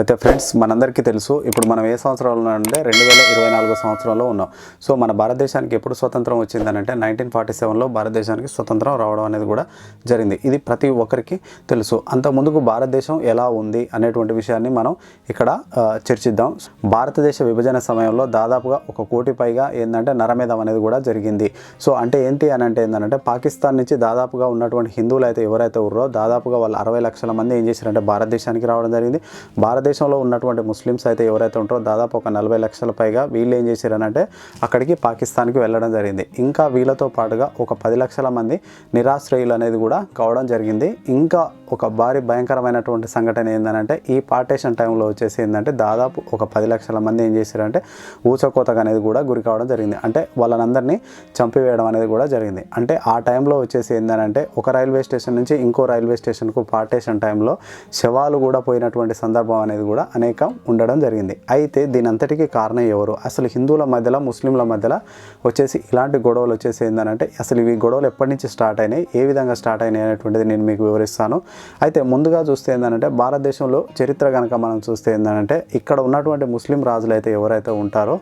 అయితే ఫ్రెండ్స్ మనందరికీ తెలుసు ఇప్పుడు మనం ఏ సంవత్సరంలో అంటే రెండు వేల ఇరవై నాలుగో సంవత్సరంలో ఉన్నాం. సో మన భారతదేశానికి ఎప్పుడు స్వతంత్రం వచ్చిందనంటే నైన్టీన్ ఫార్టీ సెవెన్లో భారతదేశానికి స్వతంత్రం రావడం అనేది కూడా జరిగింది. ఇది ప్రతి ఒక్కరికి తెలుసు. అంత ముందుకు భారతదేశం ఎలా ఉంది అనేటువంటి విషయాన్ని మనం ఇక్కడ చర్చిద్దాం. భారతదేశ విభజన సమయంలో దాదాపుగా ఒక కోటి పైగా ఏంటంటే నరమేధం అనేది కూడా జరిగింది. సో అంటే ఏంటి అని అంటే ఏంటంటే పాకిస్తాన్ నుంచి దాదాపుగా ఉన్నటువంటి హిందువులు అయితే ఎవరైతే ఉన్నారో దాదాపుగా వాళ్ళు అరవై లక్షల మంది ఏం చేశారంటే భారతదేశానికి రావడం జరిగింది. భారత భారతదేశంలో ఉన్నటువంటి ముస్లిమ్స్ అయితే ఎవరైతే ఉంటారో దాదాపు ఒక నలభై లక్షల పైగా వీళ్ళు ఏం చేశారనంటే అక్కడికి పాకిస్తాన్కి వెళ్ళడం జరిగింది. ఇంకా వీళ్ళతో పాటుగా ఒక పది లక్షల మంది నిరాశ్రయులు అనేది కూడా కావడం జరిగింది. ఇంకా ఒక భారీ భయంకరమైనటువంటి సంఘటన ఏంటంటే ఈ పార్టేషన్ టైంలో వచ్చేసి ఏంటంటే దాదాపు ఒక పది లక్షల మంది ఏం చేశారంటే ఊచకోతకు అనేది కూడా గురి కావడం జరిగింది. అంటే వాళ్ళనందరినీ చంపివేయడం అనేది కూడా జరిగింది. అంటే ఆ టైంలో వచ్చేసి ఏంటంటే ఒక రైల్వే స్టేషన్ నుంచి ఇంకో రైల్వే స్టేషన్కు పార్టేషన్ టైంలో శవాలు కూడా పోయినటువంటి సందర్భం అనేది కూడా అనేకం ఉండడం జరిగింది. అయితే దీనంతటికీ కారణం ఎవరు? అసలు హిందువుల మధ్యలో ముస్లింల మధ్యలో వచ్చేసి ఇలాంటి గొడవలు వచ్చేసి ఏంటంటే అసలు ఇవి గొడవలు ఎప్పటి నుంచి స్టార్ట్ అయినాయి? ఏ విధంగా స్టార్ట్ అయినాయి అనేటువంటిది నేను మీకు వివరిస్తాను. అయితే ముందుగా చూస్తే ఏంటంటే భారతదేశంలో చరిత్ర కనుక మనం చూస్తే ఏంటంటే ఇక్కడ ఉన్నటువంటి ముస్లిం రాజులు అయితే ఎవరైతే ఉంటారో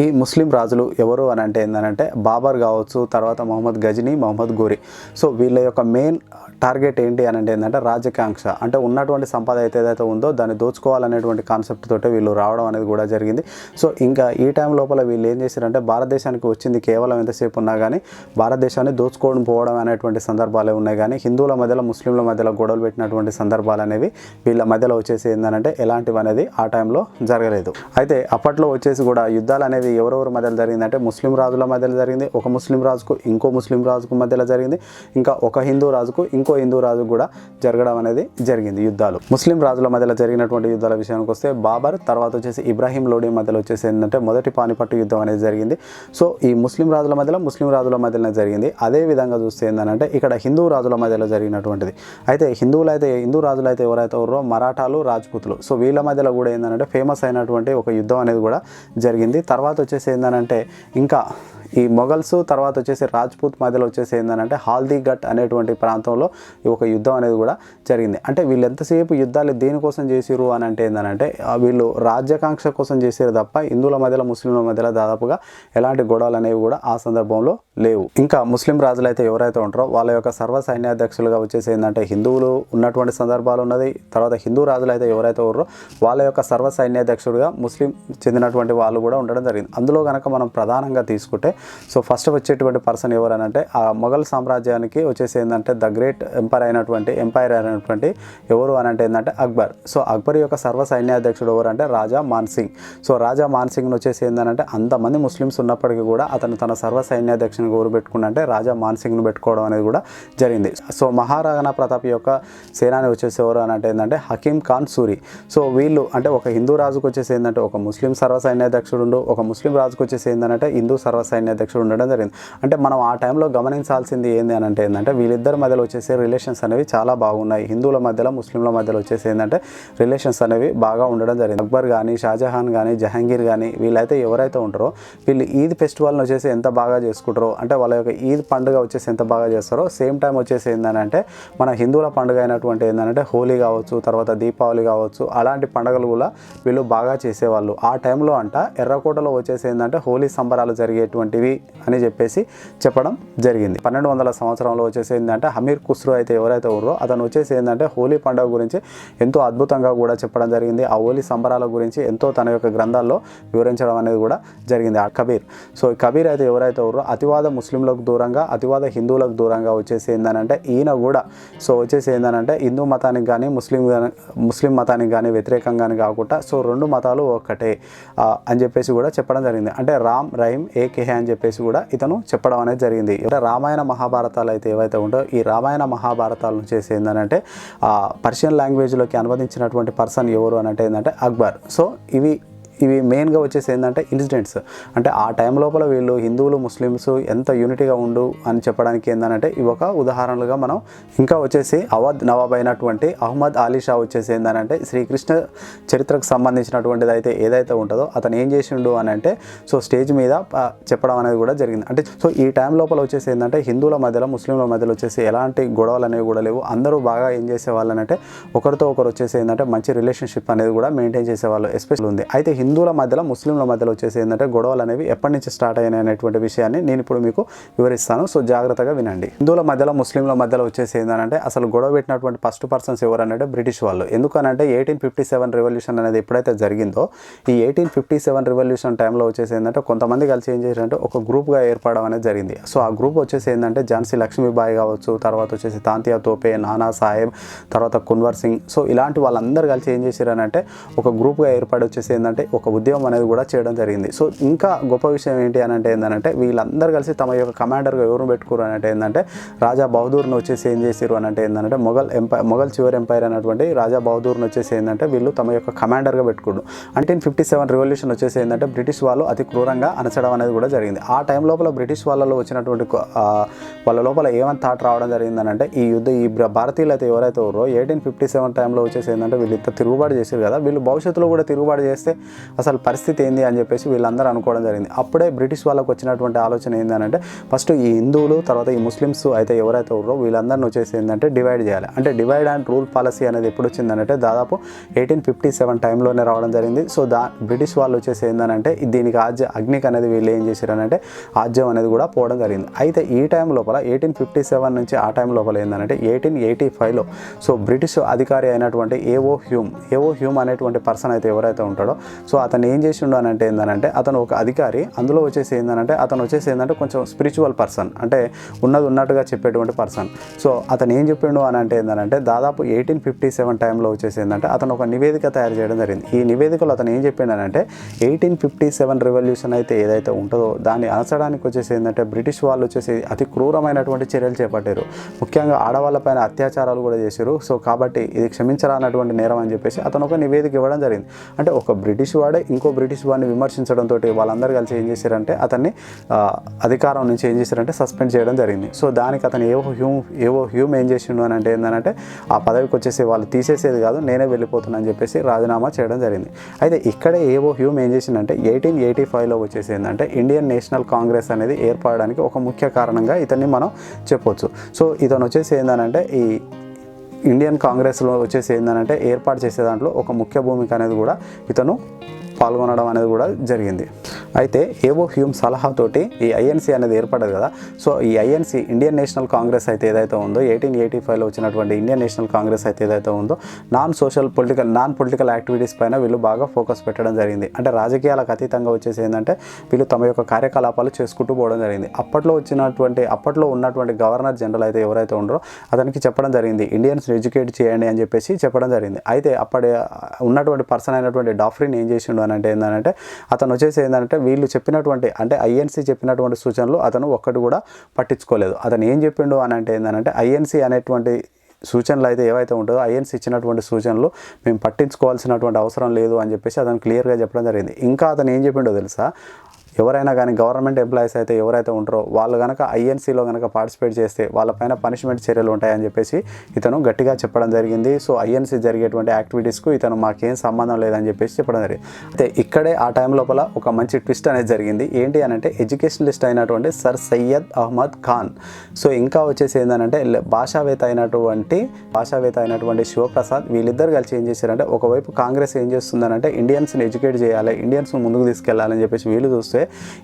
ఈ ముస్లిం రాజులు ఎవరు అని అంటే ఏంటంటే బాబర్ కావచ్చు తర్వాత మొహమ్మద్ గజనీ మొహమ్మద్ గోరి. సో వీళ్ళ యొక్క మెయిన్ టార్గెట్ ఏంటి అని అంటే ఏంటంటే రాజకాంక్ష. అంటే ఉన్నటువంటి సంపద అయితే ఏదైతే ఉందో దాన్ని దోచుకోవాలనేటువంటి కాన్సెప్ట్ తోటి వీళ్ళు రావడం అనేది కూడా జరిగింది. సో ఇంకా ఈ టైం లోపల వీళ్ళు ఏం చేశారంటే భారతదేశానికి వచ్చింది కేవలం ఎంతసేపు ఉన్నా కానీ భారతదేశాన్ని దోచుకోవడం పోవడం అనేటువంటి సందర్భాలే ఉన్నాయి. కానీ హిందువుల మధ్యలో ముస్లింల మధ్యలో గొడవలు పెట్టినటువంటి సందర్భాలు అనేవి వీళ్ళ మధ్యలో వచ్చేసి ఏంటంటే ఎలాంటివి అనేది ఆ టైంలో జరగలేదు. అయితే అప్పట్లో వచ్చేసి కూడా యుద్ధాలు అనేవి ఎవరెవరి మధ్యలో జరిగిందంటే ముస్లిం రాజుల మధ్యలో జరిగింది ఒక ముస్లిం రాజుకు ఇంకో ముస్లిం రాజుకు మధ్యలో జరిగింది ఇంకా ఒక హిందూ రాజుకు ఇంకో హిందూ రాజు కూడా జరగడం అనేది జరిగింది యుద్ధాలు. ముస్లిం రాజుల మధ్యలో జరిగినటువంటి యుద్ధాల విషయానికి వస్తే బాబర్ తర్వాత వచ్చేసి ఇబ్రాహీం లోడి మధ్యలో వచ్చేసి ఏంటంటే మొదటి పానిపట్టు యుద్ధం అనేది జరిగింది. సో ఈ ముస్లిం రాజుల మధ్యలో ముస్లిం రాజుల మధ్యలో జరిగింది. అదే విధంగా చూస్తే ఏంటంటే ఇక్కడ హిందూ రాజుల మధ్యలో జరిగినటువంటిది. అయితే హిందువులు అయితే హిందూ రాజులు అయితే ఎవరైతే ఉన్నారో మరాఠాలు రాజ్పుతులు. సో వీళ్ళ మధ్యలో కూడా ఏంటంటే ఫేమస్ అయినటువంటి ఒక యుద్ధం అనేది కూడా జరిగింది. తర్వాత వచ్చేసి ఏంటంటే ఇంకా ఈ మొఘల్స్ తర్వాత వచ్చేసి రాజ్పూత్ మధ్యలో వచ్చేసి ఏంటంటే హాల్దీఘట్ అనేటువంటి ప్రాంతంలో ఒక యుద్ధం అనేది కూడా జరిగింది. అంటే వీళ్ళు ఎంతసేపు యుద్ధాలు దేనికోసం చేసిరు అని అంటే ఏంటంటే వీళ్ళు రాజ్యాకాంక్ష కోసం చేసారు తప్ప హిందువుల మధ్యలో ముస్లింల మధ్యలో దాదాపుగా ఎలాంటి గొడవలు అనేవి కూడా ఆ సందర్భంలో లేవు. ఇంకా ముస్లిం రాజులు అయితే ఎవరైతే ఉంటారో వాళ్ళ యొక్క సర్వ సైన్యాధ్యక్షులుగా వచ్చేసి ఏంటంటే హిందువులు ఉన్నటువంటి సందర్భాలు ఉన్నది. తర్వాత హిందూ రాజులు అయితే ఎవరైతే ఉన్నారో వాళ్ళ యొక్క సర్వ సైన్యాధ్యక్షుడిగా ముస్లిం చెందినటువంటి వాళ్ళు కూడా ఉండడం జరిగింది. అందులో కనుక మనం ప్రధానంగా తీసుకుంటే సో ఫస్ట్ వచ్చేటువంటి పర్సన్ ఎవరనంటే ఆ మొఘల్ సామ్రాజ్యానికి వచ్చేసి ఏంటంటే ద గ్రేట్ ఎంపైర్ అయినటువంటి ఎంపైర్ అయినటువంటి ఎవరు అని అంటే ఏంటంటే అక్బర్. సో అక్బర్ యొక్క సర్వ సైన్యాధ్యక్షుడు ఎవరు అంటే రాజా మాన్సింగ్ సో రాజా మాన్సింగ్ను వచ్చేసి ఏంటంటే అంతమంది ముస్లిమ్స్ ఉన్నప్పటికీ కూడా అతను తన సర్వ సైన్యాధ్యక్షుని ఎవరు పెట్టుకున్నంటే రాజా మాన్సింగ్ను పెట్టుకోవడం అనేది కూడా జరిగింది. సో మహారాణా ప్రతాప్ యొక్క సేనాని వచ్చేసి ఎవరు అని అంటే ఏంటంటే హకీం ఖాన్ సూరి. సో వీళ్ళు అంటే ఒక హిందూ రాజుకు వచ్చేసి ఏంటంటే ఒక ముస్లిం సర్వ సైన్యాధ్యక్షుడు ఉండు, ఒక ముస్లిం రాజుకు వచ్చేసి ఏంటంటే హిందూ సర్వ సైన్యాధ్యక్షుడు ఉండడం జరిగింది. అంటే మనం ఆ టైంలో గమనించాల్సింది ఏంది అని అంటే ఏంటంటే వీళ్ళిద్దరి మధ్యలో వచ్చేసి రిలేషన్స్ అనేవి చాలా బాగున్నాయి. హిందువుల మధ్యలో ముస్లింల మధ్యలో వచ్చేసి ఏంటంటే రిలేషన్స్ అనేవి బాగా ఉండడం జరిగింది. అక్బర్ కానీ షాజహాన్ కానీ జహాంగీర్ కానీ వీళ్ళైతే ఎవరైతే ఉంటారో వీళ్ళు ఈద్ ఫెస్టివల్ని వచ్చేసి ఎంత బాగా చేసుకుంటారో అంటే వాళ్ళ యొక్క ఈద్ పండుగ వచ్చేసి ఎంత బాగా చేస్తారో సేమ్ టైం వచ్చేసి ఏంటంటే మన హిందువుల పండుగ అయినటువంటి ఏంటంటే హోలీ కావచ్చు తర్వాత దీపావళి కావచ్చు అలాంటి పండుగలు కూడా వీళ్ళు బాగా చేసేవాళ్ళు. ఆ టైంలో అంట ఎర్రకోటలో వచ్చేసి ఏంటంటే హోలీ సంబరాలు జరిగేటువంటివి అని చెప్పేసి చెప్పడం జరిగింది. పన్నెండు వందల సంవత్సరంలో వచ్చేసి ఏంటంటే హమీర్ ఖుస్రో అయితే ఎవరైతే ఉన్నారో అతను వచ్చేసి ఏంటంటే హోలీ పండుగ గురించి ఎంతో అద్భుతంగా కూడా చెప్పడం జరిగింది. ఆ హోలీ సంబరాల గురించి ఎంతో తన యొక్క గ్రంథాల్లో వివరించడం అనేది కూడా జరిగింది. ఆ కబీర్. సో ఈ కబీర్ అయితే ఎవరైతే ఉన్నారో అతివాద ముస్లింలకు దూరంగా అతివాద హిందువులకు దూరంగా వచ్చేసి ఏంటంటే ఈయన కూడా సో వచ్చేసి ఏంటంటే హిందూ మతానికి కానీ ముస్లిం ముస్లిం మతానికి కానీ వ్యతిరేకంగానే కాకుండా సో రెండు మతాలు ఒక్కటే అని చెప్పేసి కూడా చెప్పడం జరిగింది. అంటే రామ్ రహీం ఏకే అని చెప్పేసి కూడా ఇతను చెప్పడం అనేది జరిగింది. అంటే రామాయణ మహాభారతాలు అయితే ఏవైతే ఉంటాయో ఈ రామాయణ మహాభారతాలను చేసి ఏంటంటే ఆ పర్షియన్ లాంగ్వేజ్లోకి అనువదించినటువంటి పర్సన్ ఎవరు అని అంటే ఏంటంటే అక్బర్. సో ఇవి ఇవి మెయిన్గా వచ్చేసి ఏంటంటే ఇన్సిడెంట్స్ అంటే ఆ టైం లోపల వీళ్ళు హిందువులు ముస్లిమ్స్ ఎంత యూనిటీగా ఉండు అని చెప్పడానికి ఏంటంటే ఇవి ఒక ఉదాహరణలుగా మనం ఇంకా వచ్చేసి అవధ్ నవాబ్ అయినటువంటి అహ్మద్ అలీ షా వచ్చేసి ఏంటంటే శ్రీకృష్ణ చరిత్రకు సంబంధించినటువంటిది అయితే ఏదైతే ఉంటుందో అతను ఏం చేసిండు అని అంటే సో స్టేజ్ మీద చెప్పడం అనేది కూడా జరిగింది. అంటే సో ఈ టైం లోపల వచ్చేసి ఏంటంటే హిందువుల మధ్యలో ముస్లింల మధ్యలో వచ్చేసి ఎలాంటి గొడవలు అనేవి కూడా లేవు. అందరూ బాగా ఏం చేసేవాళ్ళు అంటే ఒకరితో ఒకరు వచ్చేసి ఏంటంటే మంచి రిలేషన్షిప్ అనేది కూడా మెయింటైన్ చేసేవాళ్ళు ఎస్పెషల్ ఉంది. అయితే హిందువుల మధ్యలో ముస్లింల మధ్యలో వచ్చేసి ఏంటంటే గొడవలు అనేవి ఎప్పటి నుంచి స్టార్ట్ అయినాయి అనేటువంటి విషయాన్ని నేను ఇప్పుడు మీకు వివరిస్తాను. సో జాగ్రత్తగా వినండి. హిందువుల మధ్యలో ముస్లింల మధ్యలో వచ్చేసి ఏంటంటే అసలు గొడవ పెట్టినటువంటి ఫస్ట్ పర్సన్స్ ఎవరనంటే బ్రిటిష్ వాళ్ళు. ఎందుకనంటే ఎయిటీన్ ఫిఫ్టీ సెవెన్ రెవల్యూషన్ అనేది ఎప్పుడైతే జరిగిందో ఈ ఎయిటీన్ ఫిఫ్టీ సెవెన్ రెవల్యూషన్ టైంలో వచ్చేసి ఏంటంటే కొంతమంది కలిసి ఏం చేశారంటే ఒక గ్రూప్గా ఏర్పడడం అనేది జరిగింది. సో ఆ గ్రూప్ వచ్చేసి ఏంటంటే ఝాన్సీ లక్ష్మీబాయి కావచ్చు తర్వాత వచ్చేసి తాంతియా తోపే నానా సాహెబ్ తర్వాత కున్వర్ సింగ్. సో ఇలాంటి వాళ్ళందరూ కలిసి ఏం చేశారనంటే ఒక గ్రూప్గా ఏర్పడి వచ్చేసి ఏంటంటే ఒక ఉద్యమం అనేది కూడా చేయడం జరిగింది. సో ఇంకా గొప్ప విషయం ఏంటి అని అంటే ఏంటంటే వీళ్ళందరూ కలిసి తమ యొక్క కమాండర్గా ఎవరు పెట్టుకోరు అని అంటే ఏంటంటే రాజా బహదూర్ని వచ్చేసి ఏం చేశారు అని అంటే ఏంటంటే మొఘల్ ఎంపైర్ మొఘల్ చివరి ఎంపైర్ అనేటువంటి రాజా బహదూర్ని వచ్చేసి ఏంటంటే వీళ్ళు తమ యొక్క కమాండర్గా పెట్టుకున్నారు. నైన్టీన్ ఫిఫ్టీ సెవెన్ రివల్యూషన్ వచ్చేసి ఏంటంటే బ్రిటిష్ వాళ్ళు అతి క్రూరంగా అనచడం అనేది కూడా జరిగింది. ఆ టైం లోపల బ్రిటిష్ వాళ్ళలో వచ్చినటువంటి వాళ్ళ లోపల ఏమని థాట్ రావడం జరిగిందనంటే ఈ యుద్ధ ఈ భారతీయులు అయితే ఎవరైతే ఉన్నారో ఎయిటీన్ ఫిఫ్టీ సెవెన్ టైంలో వచ్చేసి ఏంటంటే వీళ్ళు ఇంత తిరుగుబాటు చేశారు కదా వీళ్ళు భవిష్యత్తులో కూడా తిరుగుబాటు చేస్తే అసలు పరిస్థితి ఏంది అని చెప్పేసి వీళ్ళందరూ అనుకోవడం జరిగింది. అప్పుడే బ్రిటిష్ వాళ్ళకు వచ్చినటువంటి ఆలోచన ఏంటంటే ఫస్ట్ ఈ హిందువులు తర్వాత ఈ ముస్లిమ్స్ అయితే ఎవరైతే ఉన్నారో వీళ్ళందరిని వచ్చేసి ఏంటంటే డివైడ్ చేయాలి. అంటే డివైడ్ అండ్ రూల్ పాలసీ అనేది ఎప్పుడు వచ్చిందంటే దాదాపు ఎయిటీన్ ఫిఫ్టీ సెవెన్ టైంలోనే రావడం జరిగింది. సో దా బ్రిటిష్ వాళ్ళు వచ్చేసి ఏంటంటే దీనికి ఆజ్య అగ్నిక్ అనేది వీళ్ళు ఏం చేశారనంటే ఆజ్యం అనేది కూడా పోవడం జరిగింది. అయితే ఈ టైం లోపల ఎయిటీన్ ఫిఫ్టీ సెవెన్ నుంచి ఆ టైం లోపల ఏంటంటే ఎయిటీన్ ఎయిటీ ఫైవ్లో సో బ్రిటిష్ అధికారి అయినటువంటి ఏవో హ్యూమ్ ఏవో హ్యూమ్ అనేటువంటి పర్సన్ అయితే ఎవరైతే ఉంటాడో సో అతను ఏం చేసిండు అని అంటే ఏంటంటే అతను ఒక అధికారి అందులో వచ్చేసి ఏంటంటే అతను వచ్చేసి ఏంటంటే కొంచెం స్పిరిచువల్ పర్సన్ అంటే ఉన్నది ఉన్నట్టుగా చెప్పేటువంటి పర్సన్ సో అతను ఏం చెప్పిండు అని అంటే ఏంటంటే దాదాపు ఎయిటీన్ ఫిఫ్టీ సెవెన్ టైంలో వచ్చేసి ఏంటంటే అతను ఒక నివేదిక తయారు చేయడం జరిగింది. ఈ నివేదికలో అతను ఏం చెప్పిండనంటే ఎయిటీన్ ఫిఫ్టీ సెవెన్ రెవల్యూషన్ అయితే ఏదైతే ఉంటుందో దాన్ని అనసడానికి వచ్చేసి ఏంటంటే బ్రిటిష్ వాళ్ళు వచ్చేసి అతి క్రూరమైనటువంటి చర్యలు చేపట్టారు. ముఖ్యంగా ఆడవాళ్ళపైన అత్యాచారాలు కూడా చేశారు. సో కాబట్టి ఇది క్షమించరానటువంటి నేరం అని చెప్పేసి అతను ఒక నివేదిక ఇవ్వడం జరిగింది. అంటే ఒక బ్రిటిష్ వాడే ఇంకో బ్రిటిష్ వాడిని విమర్శించడంతో వాళ్ళందరూ కలిసి ఏం చేశారంటే అతన్ని అధికారం నుంచి ఏం చేశారంటే సస్పెండ్ చేయడం జరిగింది. సో దానికి అతను ఏవో హ్యూమ్ ఏవో హ్యూమ్ ఏం చేసిండు అని అంటే ఏంటంటే ఆ పదవికి వచ్చేసి వాళ్ళు తీసేసేది కాదు నేనే వెళ్ళిపోతున్నా అని చెప్పేసి రాజీనామా చేయడం జరిగింది. అయితే ఇక్కడే ఏవో హ్యూమ్ ఏం చేసిందంటే ఎయిటీన్ ఎయిటీ ఫైవ్లో వచ్చేసి ఏంటంటే ఇండియన్ నేషనల్ కాంగ్రెస్ అనేది ఏర్పడడానికి ఒక ముఖ్య కారణంగా ఇతన్ని మనం చెప్పొచ్చు. సో ఇతను వచ్చేసి ఏంటంటే ఈ ఇండియన్ కాంగ్రెస్లో వచ్చేసి ఏంటంటే ఏర్పాటు చేసే దాంట్లో ఒక ముఖ్య భూమిక అనేది కూడా ఇతను పాల్గొనడం అనేది కూడా జరిగింది. అయితే ఏవో హ్యూమ్ సలహాతోటి ఈ ఐఎన్సీ అనేది ఏర్పడదు కదా. సో ఈ ఐఎన్సీ ఇండియన్ నేషనల్ కాంగ్రెస్ అయితే ఏదైతే ఉందో ఎయిటీన్ ఎయిటీ ఫైవ్లో వచ్చినటువంటి ఇండియన్ నేషనల్ కాంగ్రెస్ అయితే ఏదైతే ఉందో non social political non political activities పైన వీళ్ళు బాగా ఫోకస్ పెట్టడం జరిగింది. అంటే రాజకీయాలకు అతీతంగా వచ్చేసి ఏంటంటే వీళ్ళు తమ యొక్క కార్యకలాపాలు చేసుకుంటూ పోవడం జరిగింది. అప్పట్లో వచ్చినటువంటి అప్పట్లో ఉన్నటువంటి గవర్నర్ జనరల్ అయితే ఎవరైతే ఉండరో అతనికి చెప్పడం జరిగింది ఇండియన్స్ ఎడ్యుకేట్ చేయండి అని చెప్పేసి చెప్పడం జరిగింది. అయితే అప్పటి ఉన్నటువంటి పర్సన్ అయినటువంటి డాఫ్రిన్ ఏం చేసిండు అని అంటే ఏంటంటే అతను వచ్చేసి ఏంటంటే వీళ్ళు చెప్పినటువంటి అంటే ఐఎన్సీ చెప్పినటువంటి సూచనలు అతను ఒక్కటి కూడా పట్టించుకోలేదు. అతను ఏం చెప్పిండు అని అంటే ఏంటంటే ఐఎన్సీ అనేటువంటి సూచనలు అయితే ఏవైతే ఉంటుందో ఐఎన్స్ ఇచ్చినటువంటి సూచనలు మేము పట్టించుకోవాల్సినటువంటి అవసరం లేదు అని చెప్పేసి అతను క్లియర్గా చెప్పడం జరిగింది. ఇంకా అతను ఏం చెప్పిండో తెలుసా? ఎవరైనా కానీ గవర్నమెంట్ ఎంప్లాయీస్ అయితే ఎవరైతే ఉంటారో వాళ్ళు కనుక ఐఎన్సీలో కనుక పార్టిసిపేట్ చేస్తే వాళ్ళపైన పనిష్మెంట్ చర్యలు ఉంటాయని చెప్పేసి ఇతను గట్టిగా చెప్పడం జరిగింది. సో ఐఎన్సీ జరిగేటువంటి యాక్టివిటీస్కు ఇతను మాకేం సంబంధం లేదని చెప్పేసి చెప్పడం జరిగింది. అయితే ఇక్కడే ఆ టైం లోపల ఒక మంచి ట్విస్ట్ అనేది జరిగింది. ఏంటి అని అంటే ఎడ్యుకేషనలిస్ట్ అయినటువంటి సర్ సయ్యద్ అహ్మద్ ఖాన్. సో ఇంకా వచ్చేసి ఏంటంటే భాషావేత్త అయినటువంటి భాషావేత్త అయినటువంటి శివప్రసాద్ వీళ్ళిద్దరు కలిసి ఏం చేశారంటే ఒకవైపు కాంగ్రెస్ ఏం చేస్తుందనంటే ఇండియన్స్ని ఎడ్యుకేట్ చేయాలి ఇండియన్స్ ముందుకు తీసుకెళ్ళాలని చెప్పేసి వీళ్ళు చూస్తే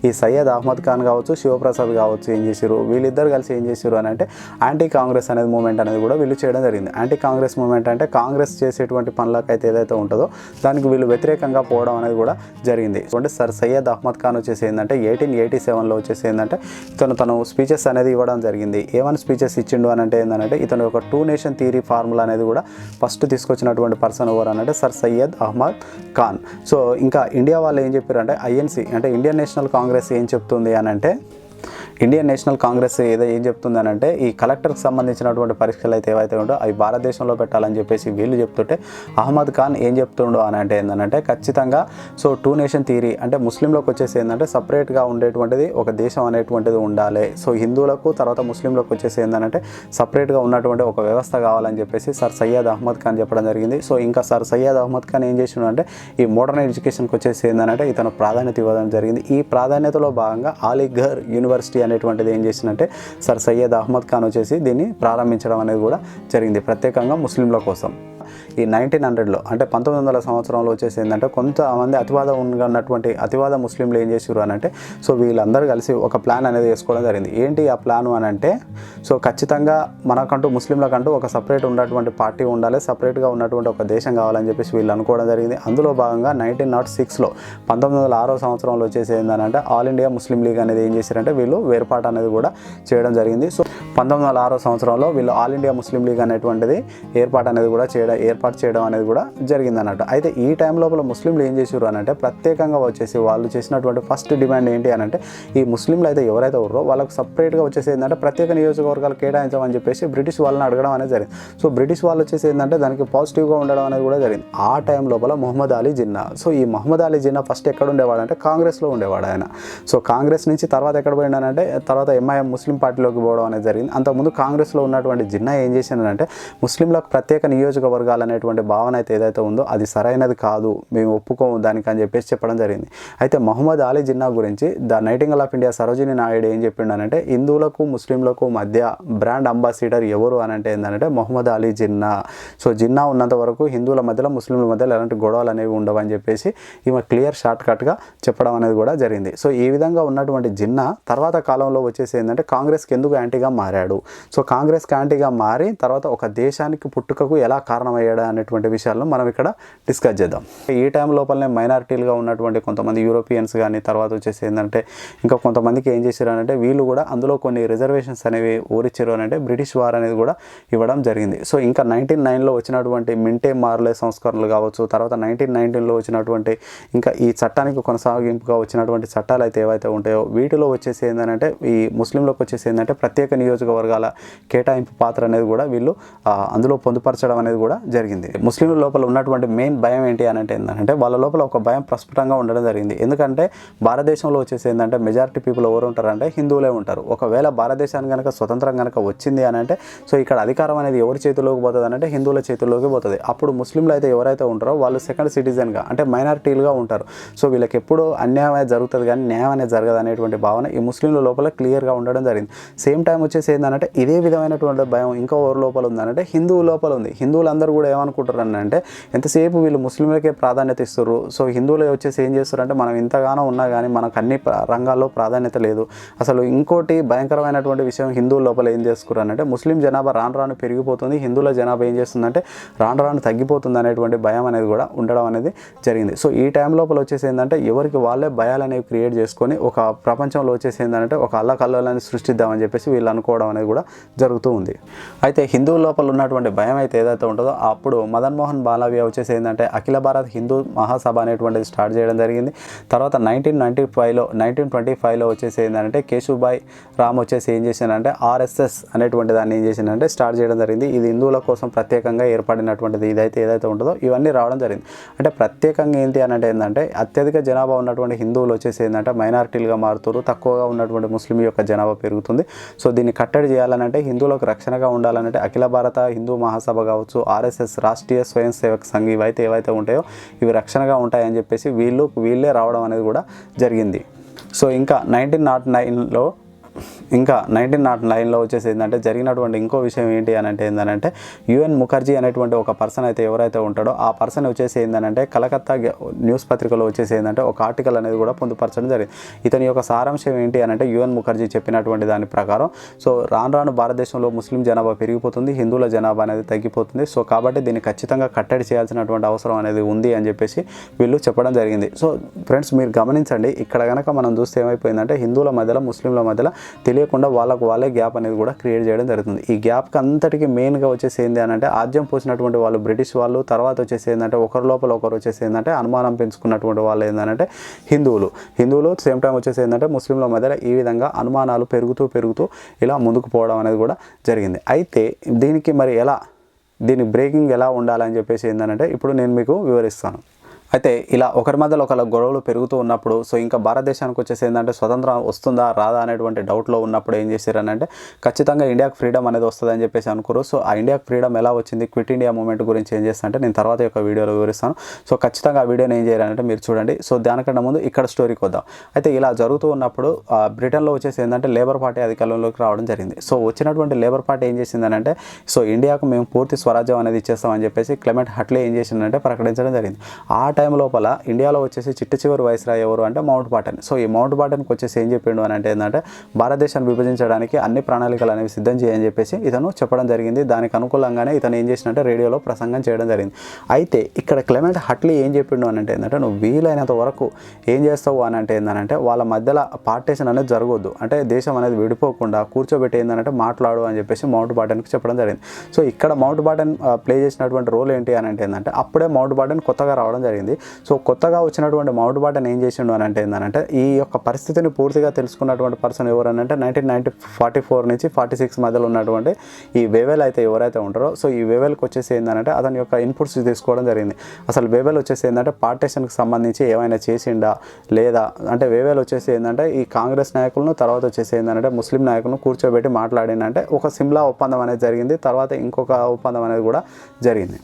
ఈ సయ్యద్ అహ్మద్ ఖాన్ కావచ్చు శివప్రసాద్ కావచ్చు ఏం చేశారు వీళ్ళిద్దరు కలిసి ఏం చేశారు అని అంటే యాంటీ కాంగ్రెస్ అనేది మూమెంట్ అనేది కూడా వీళ్ళు చేయడం జరిగింది. యాంటీ కాంగ్రెస్ మూమెంట్ అంటే కాంగ్రెస్ చేసేటువంటి పనులకైతే ఏదైతే ఉంటుందో దానికి వీళ్ళు వ్యతిరేకంగా పోవడం అనేది కూడా జరిగింది. అంటే సర్ సయ్యద్ అహ్మద్ ఖాన్ వచ్చేసి ఏంటంటే ఎయిటీన్ ఎయిటీ సెవెన్లో వచ్చేసి ఏంటంటే ఇతను తను స్పీచెస్ అనేది ఇవ్వడం జరిగింది. ఏమైనా స్పీచెస్ ఇచ్చిండు అని అంటే ఏంటంటే ఇతను ఒక టూ నేషన్ థియరీ ఫార్ములా అనేది కూడా ఫస్ట్ తీసుకొచ్చినటువంటి పర్సన్ ఎవరు అంటే సర్ సయ్యద్ అహ్మద్ ఖాన్. సో ఇంకా ఇండియా వాళ్ళు ఏం చెప్పారంటే ఐఎన్సీ అంటే ఇండియన్ నేషనల్ కాంగ్రెస్ ఏం చెప్తుంది అని అంటే ఇండియన్ నేషనల్ కాంగ్రెస్ ఏదో ఏం చెప్తుందనంటే ఈ కలెక్టర్కి సంబంధించినటువంటి పరీక్షలు అయితే ఏవైతే ఉంటో అవి భారతదేశంలో పెట్టాలని చెప్పేసి వీళ్ళు చెప్తుంటే అహ్మద్ ఖాన్ ఏం చెప్తుండో అని అంటే ఏంటంటే ఖచ్చితంగా సో టూ నేషన్ థియరీ అంటే ముస్లింలకు వచ్చేసి ఏంటంటే సపరేట్గా ఉండేటువంటిది ఒక దేశం అనేటువంటిది ఉండాలి. సో హిందువులకు తర్వాత ముస్లింలకు వచ్చేసి ఏంటంటే సపరేట్గా ఉన్నటువంటి ఒక వ్యవస్థ కావాలని చెప్పేసి సార్ సయ్యద్ అహ్మద్ ఖాన్ చెప్పడం జరిగింది. సో ఇంకా సార్ సయ్యద్ అహ్మద్ ఖాన్ ఏం చేసిండు అంటే ఈ మోడర్న్ ఎడ్యుకేషన్కి వచ్చేసి ఏంటంటే ఇతను ప్రాధాన్యత ఇవ్వడం జరిగింది. ఈ ప్రాధాన్యతలో భాగంగా అలీఘర్ యూనివర్సిటీ అనేటువంటిది ఏం చేసిందంటే సర్ సయ్యద్ అహ్మద్ ఖాన్ వచ్చేసి దీన్ని ప్రారంభించడం అనేది కూడా జరిగింది. ప్రత్యేకంగా ముస్లింల కోసం. ఈ నైన్టీన్ హండ్రెడ్లో అంటే పంతొమ్మిది వందల సంవత్సరంలో వచ్చేసి ఏంటంటే కొంతమంది అతివాద ఉన్నటువంటి అతివాద ముస్లింలు ఏం చేసారు అని అంటే సో వీళ్ళందరూ కలిసి ఒక ప్లాన్ అనేది వేసుకోవడం జరిగింది. ఏంటి ఆ ప్లాన్ అని అంటే సో ఖచ్చితంగా మనకంటూ ముస్లింలకంటూ ఒక సపరేట్ ఉన్నటువంటి పార్టీ ఉండాలి సపరేట్గా ఉన్నటువంటి ఒక దేశం కావాలని చెప్పేసి వీళ్ళు అనుకోవడం జరిగింది. అందులో భాగంగా నైన్టీన్ నాట్ సిక్స్లో పంతొమ్మిది వందల ఆరో సంవత్సరంలో వచ్చేసి ఏంటంటే ఆల్ ఇండియా ముస్లిం లీగ్ అనేది ఏం చేశారంటే వీళ్ళు వేర్పాటు అనేది కూడా చేయడం జరిగింది. సో పంతొమ్మిది వందల ఆరో సంవత్సరంలో వీళ్ళు ఆల్ ఇండియా ముస్లిం లీగ్ అనేటువంటిది ఏర్పాటు అనేది కూడా చేయడం ఏర్పాటు చేయడం అనేది కూడా జరిగింది అన్నట్టు అయితే ఈ టైం లోపల ముస్లింలు ఏం చేసారు అని అంటే ప్రత్యేకంగా వచ్చేసి వాళ్ళు చేసినటువంటి ఫస్ట్ డిమాండ్ ఏంటి అని అంటే ఈ ముస్లింలు అయితే ఎవరైతే ఉన్నారో వాళ్ళకి సపరేట్గా వచ్చేసి ఏంటంటే ప్రత్యేక నియోజకవర్గాలు కేటాయించమని చెప్పేసి బ్రిటిష్ వాళ్ళని అడగడం అనేది జరిగింది. సో బ్రిటిష్ వాళ్ళు వచ్చేసి ఏంటంటే దానికి పాజిటివ్గా ఉండడం అనేది కూడా జరిగింది. ఆ టైం లోపల మొహమ్మద్ అలీ జిన్నా సో ఈ మొహమ్మద్ అలీ జిన్నా ఫస్ట్ ఎక్కడ ఉండేవాడు అంటే కాంగ్రెస్లో ఉండేవాడు ఆయన. సో కాంగ్రెస్ నుంచి తర్వాత ఎక్కడ పోయిండానంటే తర్వాత ఎంఐఎం ముస్లిం పార్టీలోకి పోవడం అనేది జరిగింది. అంతకుముందు కాంగ్రెస్లో ఉన్నటువంటి జిన్నా ఏం చేసిందంటే ముస్లింలకు ప్రత్యేక నియోజకవర్గం నియోజకవర్గాలు అనేటువంటి భావన అయితే ఏదైతే ఉందో అది సరైనది కాదు మేము ఒప్పుకోము దానికి అని చెప్పేసి చెప్పడం జరిగింది. అయితే మహమ్మద్ అలీ జిన్నా గురించి the nightingale of India Sarojini Naidu ఏం చెప్పిండనంటే హిందువులకు ముస్లింలకు మధ్య బ్రాండ్ అంబాసిడర్ ఎవరు అని అంటే ఏంటంటే మొహమ్మద్ అలీ జిన్నా. సో జిన్నా ఉన్నంత వరకు హిందువుల మధ్యలో ముస్లింల మధ్యలో ఎలాంటి గొడవలు అనేవి ఉండవని చెప్పేసి ఈమె క్లియర్ షార్ట్ కట్గా చెప్పడం అనేది కూడా జరిగింది. సో ఈ విధంగా ఉన్నటువంటి జిన్నా తర్వాత కాలంలో వచ్చేసి ఏంటంటే కాంగ్రెస్కి ఎందుకు యాంటీగా మారాడు? సో కాంగ్రెస్కి యాంటీగా మారి తర్వాత ఒక దేశానికి పుట్టుకకు ఎలా కారణం ఏడా అనేటువంటి విషయాలను మనం ఇక్కడ డిస్కస్ చేద్దాం. ఈ టైం లోపలనే మైనారిటీలుగా ఉన్నటువంటి కొంతమంది యూరోపియన్స్ కానీ తర్వాత వచ్చేసి ఏంటంటే ఇంకా కొంతమందికి ఏం చేశారు అంటే వీళ్ళు కూడా అందులో కొన్ని రిజర్వేషన్స్ అనేవి ఊరిచ్చారు అని అంటే బ్రిటిష్ వార్ అనేది కూడా ఇవ్వడం జరిగింది. సో ఇంకా నైన్టీన్ నైన్లో వచ్చినటువంటి మింటే మార్లే సంస్కరణలు కావచ్చు తర్వాత నైన్టీన్ నైన్టీన్లో వచ్చినటువంటి ఇంకా ఈ చట్టానికి కొనసాగింపుగా వచ్చినటువంటి చట్టాలు అయితే ఏవైతే ఉంటాయో వీటిలో వచ్చేసి ఏంటంటే ఈ ముస్లింలకు వచ్చేసి ఏంటంటే ప్రత్యేక నియోజకవర్గాల కేటాయింపు పాత్ర అనేది కూడా వీళ్ళు అందులో పొందుపరచడం అనేది కూడా జరిగింది. ముస్లింల లోపల ఉన్నటువంటి మెయిన్ భయం ఏంటి అని అంటే ఏంటంటే వాళ్ళ లోపల ఒక భయం ప్రస్ఫుటంగా ఉండడం జరిగింది. ఎందుకంటే భారతదేశంలో వచ్చేసి ఏంటంటే మెజారిటీ పీపుల్ ఎవరు ఉంటారంటే హిందువులే ఉంటారు. ఒకవేళ భారతదేశానికి కనుక స్వతంత్రం కనుక వచ్చింది అని అంటే సో ఇక్కడ అధికారం అనేది ఎవరి చేతిలోకి పోతుంది అంటే హిందువుల చేతిలోకి పోతుంది. అప్పుడు ముస్లింలు అయితే ఎవరైతే ఉంటారో వాళ్ళు సెకండ్ సిటిజన్గా అంటే మైనారిటీలుగా ఉంటారు. సో వీళ్ళకి ఎప్పుడు అన్యాయం అనేది జరుగుతుంది కానీ న్యాయం అనేది జరగదు అనేటువంటి భావన ఈ ముస్లింల లోపల క్లియర్గా ఉండడం జరిగింది. సేమ్ టైం వచ్చేసి ఏంటంటే ఇదే విధమైనటువంటి భయం ఇంకా ఎవరి లోపల ఉందనంటే హిందువు లోపల ఉంది. హిందువులందరూ కూడా ఏమనుకుంటారు అని అంటే ఎంతసేపు వీళ్ళు ముస్లింలకే ప్రాధాన్యత ఇస్తారు సో హిందువులు వచ్చేసి ఏం చేస్తారంటే మనం ఇంతగానో ఉన్నా కానీ మనకు అన్ని రంగాల్లో ప్రాధాన్యత లేదు. అసలు ఇంకోటి భయంకరమైనటువంటి విషయం హిందువుల లోపల ఏం చేసుకున్నారు అంటే ముస్లిం జనాభా రాను రాను పెరిగిపోతుంది. హిందువుల జనాభా ఏం చేస్తుందంటే రాను రాను తగ్గిపోతుంది అనేటువంటి భయం అనేది కూడా ఉండడం అనేది జరిగింది. సో ఈ టైం లోపల వచ్చేసి ఏంటంటే ఎవరికి వాళ్ళే భయాలు అనేవి క్రియేట్ చేసుకొని ఒక ప్రపంచంలో వచ్చేసి ఏంటంటే ఒక అల్లకల్లోలని సృష్టిద్దామని చెప్పేసి వీళ్ళు అనుకోవడం అనేది కూడా జరుగుతూ ఉంది. అయితే హిందువుల లోపల ఉన్నటువంటి భయం అయితే ఏదైతే ఉంటుందో అప్పుడు మదన్ మోహన్ బాలవ్య వచ్చేసి ఏంటంటే అఖిల భారత్ హిందూ మహాసభ అనేటువంటిది స్టార్ట్ చేయడం జరిగింది. తర్వాత నైన్టీన్ నైన్టీ ఫైవ్లో నైన్టీన్ ట్వంటీ ఫైవ్లో వచ్చేసి ఏంటంటే కేశుభాయ్ రామ్ వచ్చేసి ఏం చేశానంటే ఆర్ఎస్ఎస్ అనేటువంటి దాన్ని ఏం చేసిందంటే స్టార్ట్ చేయడం జరిగింది. ఇది హిందువుల కోసం ప్రత్యేకంగా ఏర్పడినటువంటిది ఇదైతే ఏదైతే ఉంటుందో ఇవన్నీ రావడం జరిగింది. అంటే ప్రత్యేకంగా ఏంటి అని అంటే ఏంటంటే అత్యధిక జనాభా ఉన్నటువంటి హిందువులు వచ్చేసి ఏంటంటే మైనారిటీలుగా మారుతారు తక్కువగా ఉన్నటువంటి ముస్లిం యొక్క జనాభా పెరుగుతుంది. సో దీన్ని కట్టడి చేయాలనంటే హిందువులకు రక్షణగా ఉండాలంటే అఖిల భారత హిందూ మహాసభ కావచ్చు ఆర్ఎస్ఎస్ రాష్ట్రీయ స్వయం సేవక్ సంఘ్ ఇవైతే ఏవైతే ఉంటాయో ఇవి రక్షణగా ఉంటాయని చెప్పేసి వీళ్ళు వీళ్ళే రావడం అనేది కూడా జరిగింది. సో ఇంకా నైన్టీన్ నాట్ నైన్లో ఇంకా నైన్టీన్ నాట్ నైన్లో వచ్చేసి ఏంటంటే జరిగినటువంటి ఇంకో విషయం ఏంటి అని అంటే ఏంటంటే యుఎన్ ముఖర్జీ అనేటువంటి ఒక పర్సన్ అయితే ఎవరైతే ఉంటాడో ఆ పర్సన్ వచ్చేసి ఏంటంటే కలకత్తా న్యూస్ పత్రికలో వచ్చేసి ఏంటంటే ఒక ఆర్టికల్ అనేది కూడా పొందుపరచడం జరిగింది. ఇతని యొక్క సారాంశం ఏంటి అని అంటే యుఎన్ ముఖర్జీ చెప్పినటువంటి దాని ప్రకారం సో రాను రాను భారతదేశంలో ముస్లిం జనాభా పెరిగిపోతుంది హిందువుల జనాభా అనేది తగ్గిపోతుంది. సో కాబట్టి దీన్ని ఖచ్చితంగా కట్టడి చేయాల్సినటువంటి అవసరం అనేది ఉంది అని చెప్పేసి వీళ్ళు చెప్పడం జరిగింది. సో ఫ్రెండ్స్ మీరు గమనించండి ఇక్కడ కనుక మనం చూస్తే ఏమైపోయిందంటే హిందువుల మధ్యలో ముస్లింల మధ్యలో తెలియకుండా వాళ్ళకు వాళ్ళే గ్యాప్ అనేది కూడా క్రియేట్ చేయడం జరుగుతుంది. ఈ గ్యాప్కి అంతటికి మెయిన్గా వచ్చేసి ఏంటి అని అంటే ఆద్యం పోసినటువంటి వాళ్ళు బ్రిటిష్ వాళ్ళు తర్వాత వచ్చేసి ఏంటంటే ఒకరి లోపల ఒకరు వచ్చేసి ఏంటంటే అనుమానం పెంచుకున్నటువంటి వాళ్ళు ఏంటంటే హిందువులు. హిందువులు సేమ్ టైం వచ్చేసి ఏంటంటే ముస్లింల మధ్యలో ఈ విధంగా అనుమానాలు పెరుగుతూ పెరుగుతూ ఇలా ముందుకు పోవడం అనేది కూడా జరిగింది. అయితే దీనికి మరి ఎలా దీని బ్రేకింగ్ ఎలా ఉండాలని చెప్పేసి ఏంటంటే ఇప్పుడు నేను మీకు వివరిస్తాను. అయితే ఇలా ఒకరి మధ్యలో ఒకళ్ళ గొడవలు పెరుగుతూ ఉన్నప్పుడు సో ఇంకా భారతదేశానికి వచ్చేసి ఏంటంటే స్వతంత్రం వస్తుందా రాదా అనేటువంటి డౌట్లో ఉన్నప్పుడు ఏం చేశారని అంటే ఖచ్చితంగా ఇండియాకి ఫ్రీడమ్ అనేది వస్తుందని చెప్పేసి అనుకోరు. సో ఆ ఇండియాకి ఫ్రీడమ్ ఎలా వచ్చింది క్విట్ ఇండియా మూమెంట్ గురించి ఏం చేస్తానంటే నేను తర్వాత యొక్క వీడియోలో వివరిస్తాను. సో ఖచ్చితంగా ఆ వీడియోని ఏం చేయాలంటే మీరు చూడండి. సో దానికన్నా ముందు ఇక్కడ స్టోరీకి వద్దాం. అయితే ఇలా జరుగుతూ ఉన్నప్పుడు బ్రిటన్లో వచ్చేసి ఏంటంటే లేబర్ పార్టీ అధికారంలోకి రావడం జరిగింది. సో వచ్చినటువంటి లేబర్ పార్టీ ఏం చేసిందనంటే సో ఇండియాకు మేము పూర్తి స్వరాజ్యం అనేది ఇచ్చేస్తామని చెప్పేసి క్లెమెంట్ హట్లే ఏం చేసిందంటే ప్రకటించడం జరిగింది. ఆ టైం లోపల ఇండియాలో వచ్చేసి చిట్ట చివరి వైస్రాయ్ ఎవరు అంటే మౌంట్ బాటన్. సో ఈ మౌంట్ బాటన్కి వచ్చేసి ఏం చెప్పిండు అని అంటే ఏంటంటే భారతదేశాన్ని విభజించడానికి అన్ని ప్రణాళికలు అనేవి సిద్ధం చేయని చెప్పేసి ఇతను చెప్పడం జరిగింది. దానికి అనుకూలంగానే ఇతను ఏం చేసినట్టే రేడియోలో ప్రసంగం చేయడం జరిగింది. అయితే ఇక్కడ క్లెమెంట్ హట్లీ ఏం చెప్పిండు అని అంటే ఏంటంటే నువ్వు వీలైనంత వరకు ఏం చేస్తావు అని అంటే ఏంటంటే వాళ్ళ మధ్యలో పార్టీషన్ అనేది జరగొద్దు. అంటే దేశం అనేది విడిపోకుండా కూర్చోబెట్టి ఏంటంటే మాట్లాడు అని చెప్పేసి మౌంట్ బాటన్కి చెప్పడం జరిగింది. సో ఇక్కడ మౌంట్ బాటన్ ప్లే చేసినటువంటి రోల్ ఏంటి అని అంటే ఏంటంటే అప్పుడే మౌంట్ బాటన్ కొత్తగా రావడం జరిగింది. సో కొత్తగా వచ్చినటువంటి మౌంట్ బాటన్ ఏం చేసిండు అని అంటే ఏంటంటే ఈ యొక్క పరిస్థితిని పూర్తిగా తెలుసుకున్నటువంటి పర్సన్ ఎవరు అని అంటే నైన్టీన్ నైన్టీ ఫార్టీ ఫోర్ నుంచి ఫార్టీ సిక్స్ మధ్యలో ఉన్నటువంటి ఈ వేవెల్ అయితే ఎవరైతే ఉంటారో సో ఈ వేవెల్కి వచ్చేసి ఏంటంటే అతని యొక్క ఇన్పుట్స్ తీసుకోవడం జరిగింది. అసలు వేవెల్ వచ్చేసి ఏంటంటే పార్టీషన్కి సంబంధించి ఏమైనా చేసిండా లేదా? అంటే వేవేలు వచ్చేసి ఏంటంటే ఈ కాంగ్రెస్ నాయకులను తర్వాత వచ్చేసి ఏంటంటే ముస్లిం నాయకులను కూర్చోబెట్టి మాట్లాడిందంటే ఒక సిమ్లా ఒప్పందం అనేది జరిగింది. తర్వాత ఇంకొక ఒప్పందం అనేది కూడా జరిగింది.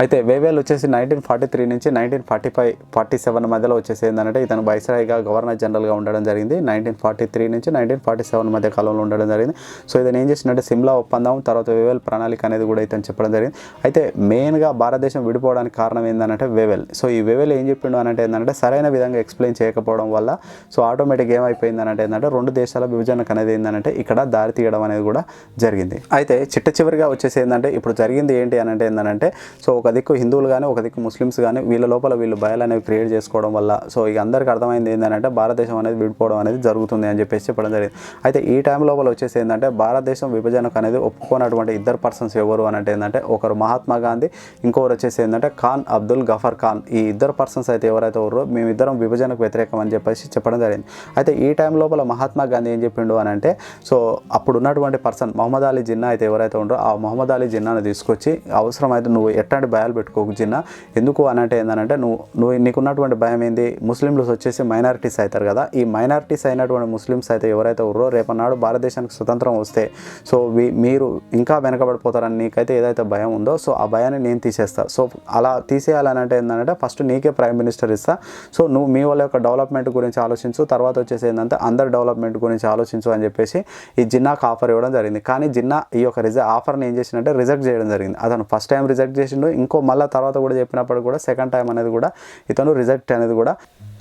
అయితే వేవేల్ వచ్చేసి నైన్టీన్ ఫార్టీ త్రీ నుంచి nineteen forty five forty seven మధ్యలో వచ్చేసి ఏంటంటే ఇతను వైస్రాయిగా గవర్నర్ జనరల్గా ఉండడం జరిగింది. నైన్టీన్ ఫార్టీ త్రీ నుంచి నైన్టీన్ ఫార్టీ సెవెన్ మధ్య కాలంలో ఉండడం జరిగింది. సో ఇతను ఏం చేసినట్టే సిమ్లా ఒప్పందం తర్వాత వేవేల్ ప్రణాళిక అనేది కూడా ఇతను చెప్పడం జరిగింది. అయితే మెయిన్గా భారతదేశం విడిపోవడానికి కారణం ఏంటంటే వేవేల్. సో ఈ వేవేల్ ఏం చెప్పిండు అని అంటే ఏంటంటే సరైన విధంగా ఎక్స్ప్లెయిన్ చేయకపోవడం వల్ల సో ఆటోమేటిక్ ఏమైపోయింది అని అంటే ఏంటంటే రెండు దేశాల విభజనకు అనేది ఏంటంటే ఇక్కడ దారి తీయడం అనేది కూడా జరిగింది. అయితే చిట్ట చివరిగా వచ్చేసి ఏంటంటే ఇప్పుడు జరిగింది ఏంటి అని అంటే ఏంటంటే సో ఒక దిక్కు హిందువులు కానీ ఒక దిక్కు ముస్లిమ్స్ కానీ వీళ్ళ లోపల వీళ్ళు భయాలు అనేవి క్రియేట్ చేసుకోవడం వల్ల సో ఇక అందరికీ అర్థమైంది ఏంటంటే భారతదేశం అనేది విడిపోవడం అనేది జరుగుతుంది అని చెప్పేసి చెప్పడం జరిగింది. అయితే ఈ టైం లోపల వచ్చేసి ఏంటంటే భారతదేశం విభజనకు అనేది ఒప్పుకోనటువంటి ఇద్దరు పర్సన్స్ ఎవరు అని అంటే ఏంటంటే ఒకరు మహాత్మా గాంధీ ఇంకొకరు వచ్చేసి ఏంటంటే ఖాన్ అబ్దుల్ గఫర్ ఖాన్. ఈ ఇద్దరు పర్సన్స్ అయితే ఎవరైతే ఎవరో మేమిద్దరం విభజనకు వ్యతిరేకం అని చెప్పేసి చెప్పడం జరిగింది. అయితే ఈ టైం లోపల మహాత్మా గాంధీ ఏం చెప్పిండు అని అంటే సో అప్పుడు ఉన్నటువంటి పర్సన్ మొహమ్మద్ అలీ జిన్నా అయితే ఎవరైతే ఉండరో ఆ మొహమ్మద్ అలీ జిన్నాను తీసుకొచ్చి అవసరమైతే నువ్వు ఎట్లాంటి భయాలు పెట్టుకోకు జిన్నా. ఎందుకు అనంటే ఏంటంటే నువ్వు నువ్వు నీకున్నటువంటి భయం ఏంది? ముస్లింలు వచ్చేసి మైనారిటీస్ అవుతారు కదా. ఈ మైనారిటీస్ అయినటువంటి ముస్లిమ్స్ అయితే ఎవరైతే ఉర్రో రేపన్నాడు భారతదేశానికి స్వతంత్రం వస్తే సో మీరు ఇంకా వెనకబడిపోతారని నీకైతే ఏదైతే భయం ఉందో సో ఆ భయాన్ని నేను తీసేస్తా. సో అలా తీసేయాలని అంటే ఏంటంటే ఫస్ట్ నీకే ప్రైమ్ మినిస్టర్ ఇస్తా. సో నువ్వు మీ వాళ్ళ యొక్క డెవలప్మెంట్ గురించి ఆలోచించు. తర్వాత వచ్చేసి ఏంటంటే అందరి డెవలప్మెంట్ గురించి ఆలోచించు అని చెప్పేసి ఈ జిన్నాకు ఆఫర్ ఇవ్వడం జరిగింది. కానీ జిన్నా ఈ యొక్క రిజ ఆఫర్ని ఏం చేసిందంటే రిజెక్ట్ చేయడం జరిగింది. అతను ఫస్ట్ టైం రిజెక్ట్ చేసిండు ఇంకో మళ్ళీ తర్వాత కూడా చెప్పినప్పుడు కూడా సెకండ్ టైం అనేది కూడా ఇతను రిజెక్ట్ అనేది కూడా.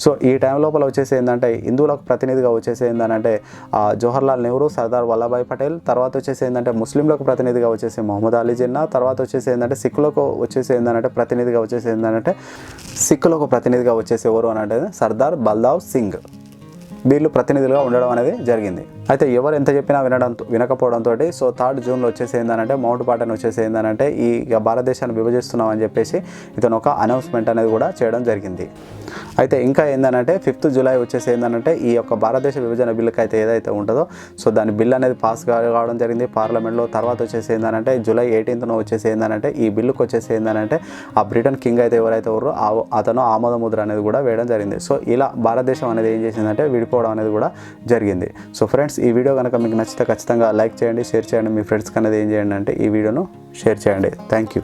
సో ఈ టైం లోపల వచ్చేసి ఏంటంటే హిందువులకు ప్రతినిధిగా వచ్చేసి ఏంటంటే జవహర్లాల్ నెహ్రూ సర్దార్ వల్లభాయ్ పటేల్ తర్వాత వచ్చేసి ఏంటంటే ముస్లింలకు ప్రతినిధిగా వచ్చేసి మొహమ్మద్ అలీ జిన్నా తర్వాత వచ్చేసి ఏంటంటే సిక్కులకు వచ్చేసి ఏంటంటే ప్రతినిధిగా వచ్చేసి ఏంటంటే సిక్కులకు ప్రతినిధిగా వచ్చేసి ఎవరు అని అంటే సర్దార్ బల్దావ్ సింగ్. వీళ్ళు ప్రతినిధులుగా ఉండడం అనేది జరిగింది. అయితే ఎవరు ఎంత చెప్పినా వినడం వినకపోవడంతో సో థర్డ్ జూన్లో వచ్చేసి ఏంటంటే మౌంట్ బాటన్ వచ్చేసి ఏంటంటే ఈ ఇక భారతదేశాన్ని విభజిస్తున్నామని చెప్పేసి ఇతను ఒక అనౌన్స్మెంట్ అనేది కూడా చేయడం జరిగింది. అయితే ఇంకా ఏంటంటే ఫిఫ్త్ జూలై వచ్చేసి ఏంటంటే ఈ యొక్క భారతదేశ విభజన బిల్లుకి అయితే ఏదైతే ఉంటుందో సో దాని బిల్ అనేది పాస్ కావడం జరిగింది. పార్లమెంట్లో తర్వాత వచ్చేసి ఏంటంటే జూలై ఎయిటీన్త్న వచ్చేసి ఏంటంటే ఈ బిల్లుకి వచ్చేసి ఏంటంటే ఆ బ్రిటన్ కింగ్ అయితే ఎవరైతే ఉన్నారో అతను ఆమోద ముద్ర అనేది కూడా వేయడం జరిగింది. సో ఇలా భారతదేశం అనేది ఏం చేసిందంటే విడిపోవడం అనేది కూడా జరిగింది. సో ఫ్రెండ్స్ ఈ వీడియో కనుక మీకు నచ్చితే ఖచ్చితంగా లైక్ చేయండి షేర్ చేయండి. మీ ఫ్రెండ్స్కి అనేది ఏం చేయండి అంటే ఈ వీడియోను షేర్ చేయండి. Thank you.